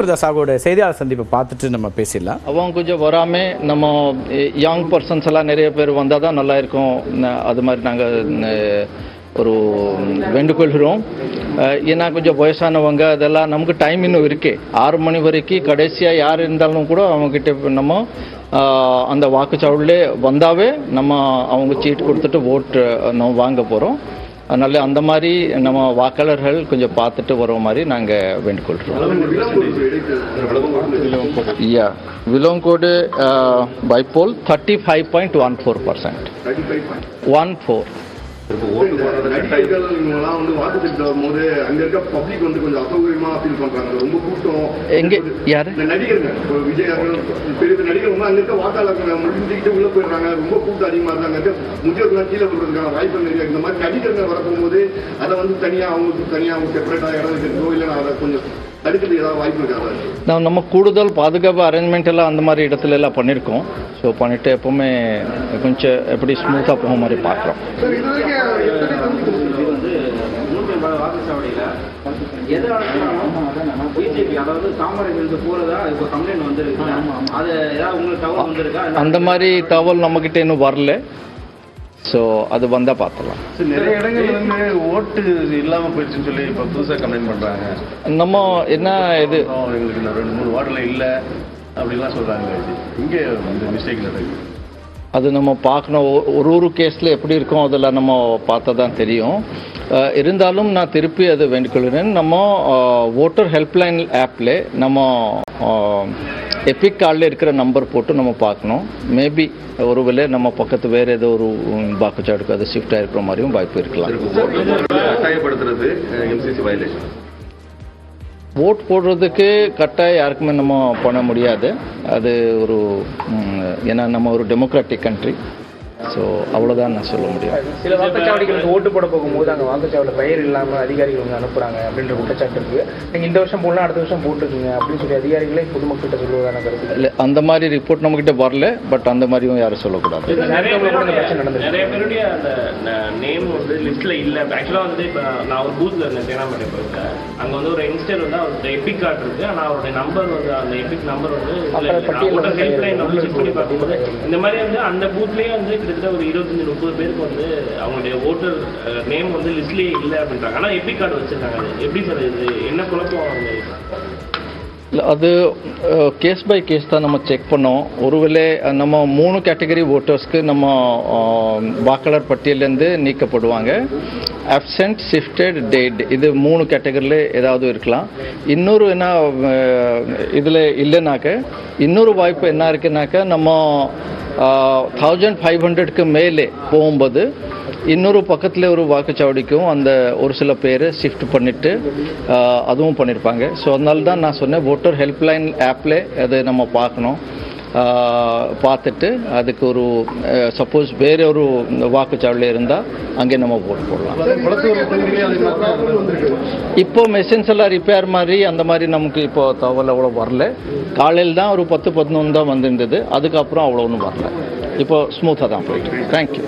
பிரதாப் சாகோட செய்தியாளர் சந்திப்பை பார்த்துட்டு நம்ம பேசிடலாம். அவங்க கொஞ்சம் வராமல் நம்ம யங் பர்சன்ஸ் எல்லாம் நிறைய பேர் வந்தால் தான் நல்லா இருக்கும். அது மாதிரி நாங்கள் ஒரு வேண்டுகொள்கிறோம் ஏன்னா கொஞ்சம் வயசானவங்க அதெல்லாம் நமக்கு டைம் இன்னும் இருக்குது ஆறு மணி வரைக்கும் கடைசியாக யார் இருந்தாலும் கூட அவங்கக்கிட்ட நம்ம அந்த வாக்குச்சாவடியிலே வந்தாவே நம்ம அவங்க சீட் கொடுத்துட்டு ஓட்டு நம்ம வாங்க போகிறோம் அதனால அந்த மாதிரி நம்ம வாக்காளர்கள் கொஞ்சம் பார்த்துட்டு வர மாதிரி நாங்கள் வேண்டுகொள்கிறோம் யா விலோங்கோடு பைபோல் thirty five point one four percent one four எங்க எங்கே யாரு? நடிகர்கள் அங்க இருக்க வாக்காளர்கள் முடிஞ்சுக்கிட்டு உள்ள போயிடுறாங்க. ரொம்ப கூட்டம் அதிகமா இருந்தாங்க. முதியோர்கள் கீழே விடுறதுக்கான வாய்ப்பு நிறைய. இந்த மாதிரி நடிகர்கள் வரப்போகும்போது அதை வந்து தனியா அவங்களுக்கு தனியா அவங்க செப்பரேட்டா இடம் வச்சிருக்கோ இல்லை அதை கொஞ்சம் தடுக்கிறதுக்கு ஏதாவது வாய்ப்பு இருக்காது நான் நம்ம கூடுதல் பாதுகாப்பு அரேஞ்ச்மெண்ட் எல்லாம் அந்த மாதிரி இடத்துல எல்லாம் பண்ணியிருக்கோம். ஸோ பண்ணிட்டு எப்பவுமே கொஞ்சம் எப்படி ஸ்மூத்தாக போக மாதிரி பார்க்குறோம். வாக்குச்சாவடியில் எதிராலும் பிஜேபி அதாவது காமராஜருக்கு போறதா இப்போ கம்ப்ளைண்ட் வந்திருக்கு அது ஏதாவது உங்களுக்கு தகவல் வந்திருக்கா? அந்த மாதிரி தகவல் நம்மக்கிட்ட இன்னும் வரல. ஸோ அது வந்தால் பார்த்துடலாம் சரி, நிறைய இடங்கள்ல வந்து ஓட்டு இல்லாம போயிடுச்சுன்னு சொல்லி இப்ப புதுசா கம்ப்ளைண்ட் பண்றாங்க. நம்ம என்ன இது? எங்களுக்கு ரெண்டு மூணு வார்டுல இல்ல அப்படிலாம் சொல்றாங்க. இங்க இந்த மிஸ்டேக் நடக்குது. அது நம்ம பார்க்கணும். ஒரு ஒரு கேஸில் எப்படி இருக்கும் அதெல்லாம் நம்ம பார்த்தா தான் தெரியும் இருந்தாலும் நான் திருப்பி அது வேண்டுகொள்கிறேன் நம்ம ஓட்டர் ஹெல்ப்லைன் ஆப்பில் நம்ம எபிக் கார்டில் இருக்கிற நம்பர் போட்டு நம்ம பார்க்கணும். மேபி ஒருவேளை நம்ம பக்கத்து வேறு ஏதோ ஒரு வாக்குச்சாடுக்கு அது ஷிஃப்ட் ஆகிருக்கிற மாதிரியும் வாய்ப்பு இருக்கலாம். கட்டாயப்படுத்துறது எம்சிசி வயலேஷன் ஓட் போடுறதுக்கு கட்டாயம் யாருக்குமே நம்ம பண்ண முடியாது. அது ஒரு ஏன்னா நம்ம ஒரு டெமோக்ராட்டிக் கண்ட்ரி ஸோ அவ்வளோதான் நான் சொல்ல முடியும். சில வாக்குச்சாவடிகளுக்கு ஓட்டு போட போகும்போது அங்கே வாக்குச்சாவடியில் பெயர் இல்லாமல் அதிகாரிகள் வந்து அனுப்புறாங்க அப்படின்ற குற்றச்சாட்டு இருக்கு. நீங்கள் இந்த வருஷம் போடலாம் அடுத்த வருஷம் போட்டிருக்கீங்க அப்படின்னு சொல்லி அதிகாரிகளே பொதுமக்கள்கிட்ட சொல்லுவதான கருத்து. இல்லை அந்த மாதிரி ரிப்போர்ட் நம்மக்கிட்ட வரல பட் அந்த மாதிரியும் யாரும் சொல்லக்கூடாது. நிறைய பேருடைய அந்த நேம் வந்து லிஸ்ட்ல இல்ல. ஆக்சுவலா வந்து இப்ப நான் ஒரு பூத்ல இருந்தேன் தேனாம்பேட்டை போயிருக்கேன் அங்க வந்து ஒரு யங்ஸ்டர் வந்து அவருடைய எபிக் கார்டு இருக்கு. ஆனா அவருடைய நம்பர் வந்து அந்த எபிக் நம்பர் வந்து ஹெல்ப்லைன் வந்து செக் பண்ணி பார்க்கும்போது இந்த மாதிரி வந்து அந்த பூத்லயே வந்து கிட்டத்தட்ட ஒரு இருபத்தஞ்சி முப்பது பேருக்கு வந்து அவங்களுடைய ஓட்டர் நேம் வந்து லிஸ்ட்லேயே இல்லை அப்படின்றாங்க. ஆனால் எபிக் கார்டு வச்சுருக்காங்க அது. எப்படி சார் இது? என்ன குழப்பம் அவங்க இல்லை அது கேஸ் பை கேஸ் தான் நம்ம செக் பண்ணோம். ஒருவேளை நம்ம மூணு கேட்டகரி ஓட்டர்ஸ்க்கு நம்ம வாக்காளர் பட்டியலேருந்து நீக்கப்படுவாங்க. அப்சென்ட் ஷிஃப்டட் டேட் இது மூணு கேட்டகரியில் ஏதாவது இருக்கலாம். இன்னொரு என்ன இதில் இல்லைனாக்க இன்னொரு வாய்ப்பு என்ன இருக்குனாக்கா நம்ம தௌசண்ட் ஃபைவ் ஹண்ட்ரட்க்கு மேலே போகும்போது இன்னொரு பக்கத்தில் ஒரு வாக்குச்சாவடிக்கும் அந்த ஒரு சில பேர் ஷிஃப்ட் பண்ணிவிட்டு அதுவும் பண்ணியிருப்பாங்க ஸோ அதனால தான் நான் சொன்னேன் ஓட்டர் ஹெல்ப்லைன் ஆப்பில் அதை நம்ம பார்க்கணும். பார்த்துட்டு அதுக்கு ஒரு சப்போஸ் வேற ஒரு வாக்குச்சாவடியில் இருந்தால் அங்கே நம்ம ஓட்டு போடலாம். இப்போ மெஷின்ஸ் எல்லாம் ரிப்பேர் மாதிரி அந்த மாதிரி நமக்கு இப்போ தகவல் அவ்வளோ வரல. காலையில் தான் ஒரு பத்து பதினொன்று தான் வந்திருந்தது. அதுக்கப்புறம் அவ்வளோ ஒன்றும் வரல. இப்போ ஸ்மூத்தாக தான் போயிட்டு தேங்க்யூ